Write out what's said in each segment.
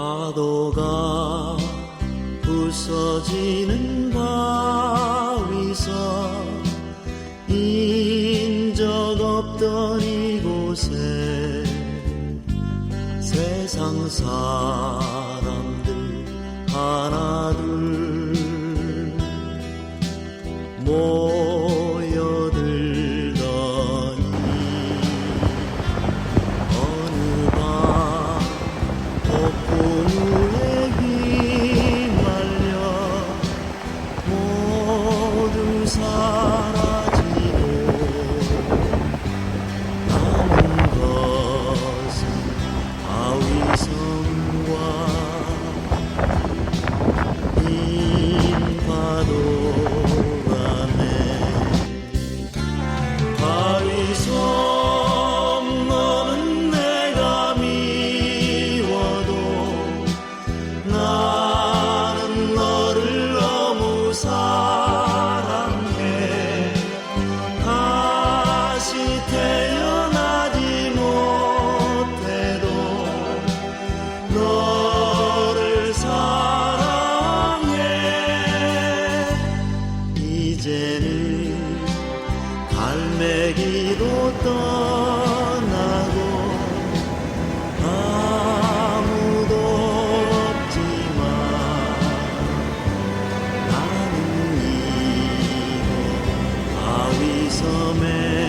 파도가 부서지는 바위서 인적 없던 이곳에 세상 사 이제는 갈매기도 떠나고 아무도 없지만 나는 이곳 바위섬에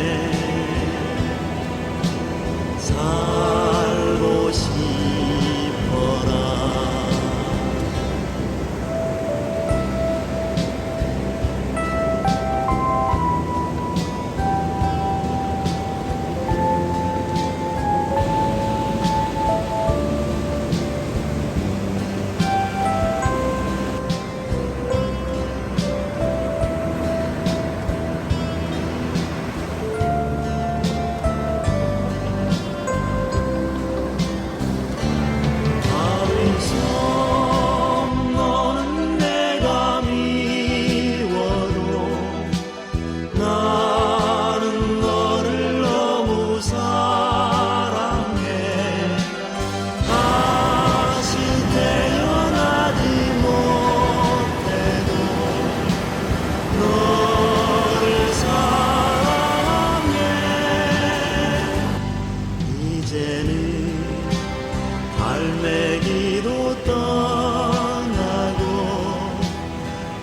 갈매기도 떠나고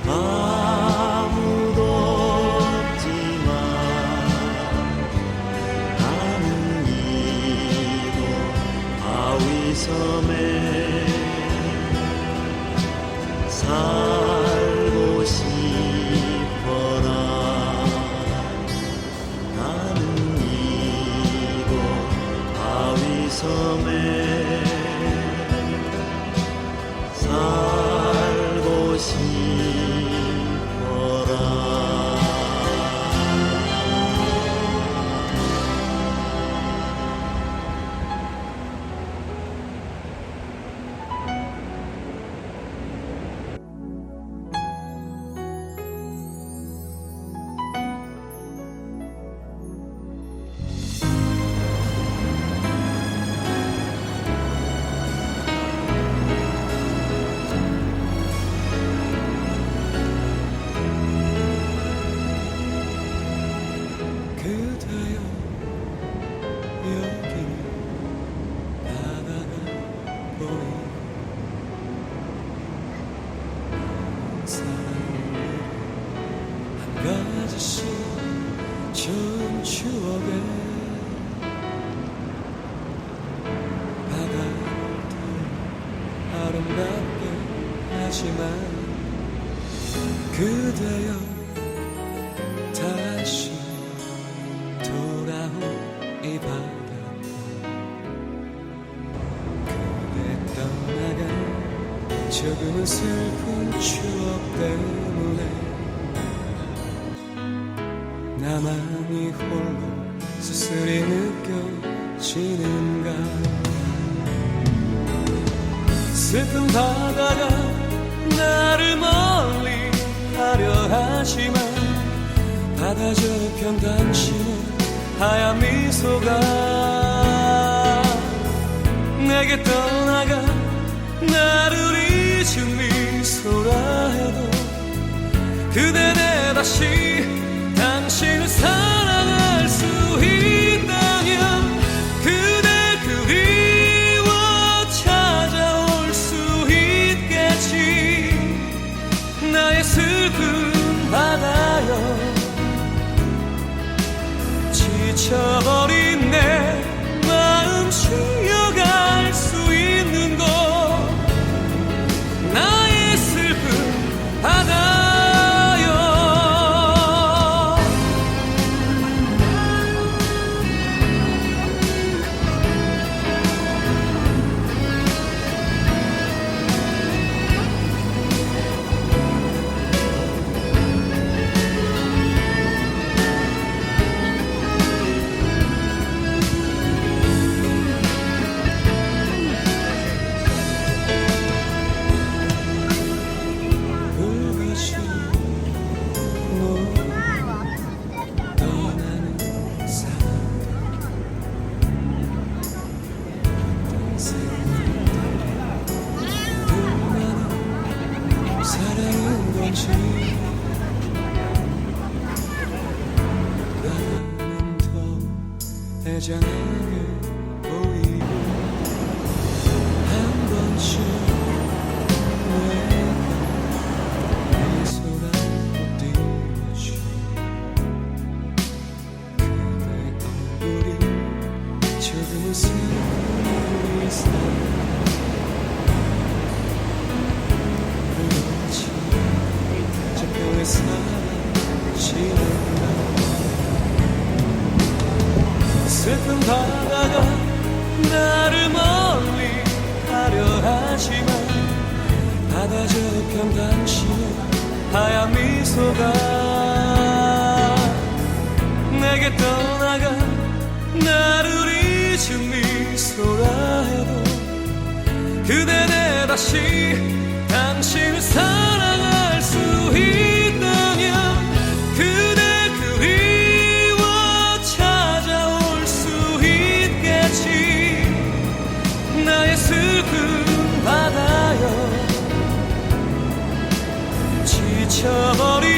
아무도 없지만 나는 이곳 바위섬에 살 가지씩 좋은 추억에 바다를 더 아름답게 하지만 그대여 다시 돌아온 이바 조금은 슬픈 추억 때문에 나만이 홀로 쓸쓸히 느껴지는가? 슬픈 바다가 나를 멀리 하려 하지만 바다 저편 당신의 하얀 미소가 내게 떠나가 나 미소라 해도 그대 내 다시 당신을 사랑할 수 있다면 그대 그리워 찾아올 수 있겠지. 나의 슬픔 받아요 지쳐버린 더 애잔하게 보이고 한 번씩 저편 당신의 하얀 미소가 내게 떠나가 나를 잊은 미소라 해도 그대 내 다시 당신을 사 지쳐버린